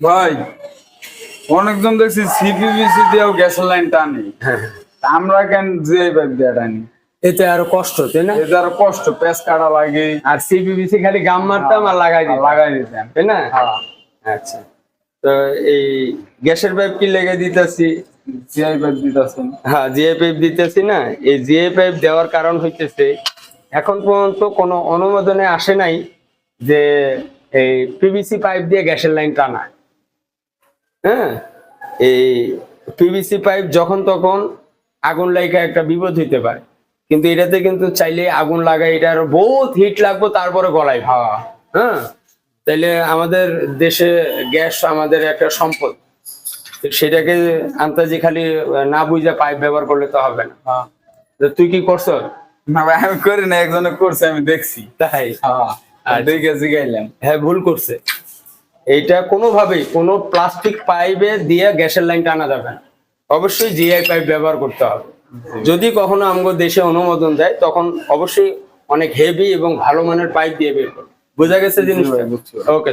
ভাই অনেকজন দেখছি সিপিবিসি দিয়েও গ্যাসের লাইন টানি। হ্যাঁ। আমরা কেন যে পাইপ দিয়ে টানি? এতে আরও কষ্ট তাই না? এদের কষ্ট পেস কাটা লাগে। আর সিপিবিসি খালি গাম মারতাম আর লাগাই দিতাম। লাগাই দিতাম। তাই না? হ্যাঁ। আচ্ছা। তো এই গ্যাসের পাইপ কি লেগে দিতেছি? জিআই পাইপ দিতেছেন হ্যাঁ জিএ পাইপ দিতেছি না। এই জিএ পাইপ দেওয়ার কারণ হইতেছে এখন পর্যন্ত কোনো অনুমোদনে আসে নাই যে এই পিভিসি পাইপ দিয়ে গ্যাসের লাইন টানায়। হ্যাঁ? এই পিভিসি পাইপ যখন তখন আগুন লাইকা একটা বিপদ হইতে পারে। কিন্তু এটাতে কিন্তু চাইলে আগুন লাগাই এটার বহুত হিট লাগবে তারপরে গলায় ভাবা হ্যাঁ? তাইলে আমাদের দেশে গ্যাস আমাদের একটা সম্পদ। সেটাকে আন্তাজি খালি না বুঝে পাইপ ব্যবহার করলে তো হবে না। হ্যাঁ। তো তুই কি করছ? না ভাই আমি করি না একজনে করছে আমি দেখছি। তাই? হ্যাঁ। দেখে জিগাইলাম হ্যাঁ ভুল করছে। এইটা কোনোভাবেই কোনো প্লাস্টিক পাইপে দিয়ে গ্যাসের লাইন টানা যাবে না। অবশ্যই জিআই পাইপ ব্যবহার করতে হবে। যদি কখনো আমগো দেশে অনুমোদন দেয় তখন অবশ্যই অনেক হেভি এবং ভালো মানের পাইপ দিয়ে বের করবে। বোঝা গেছে জিনিসটা? ওকে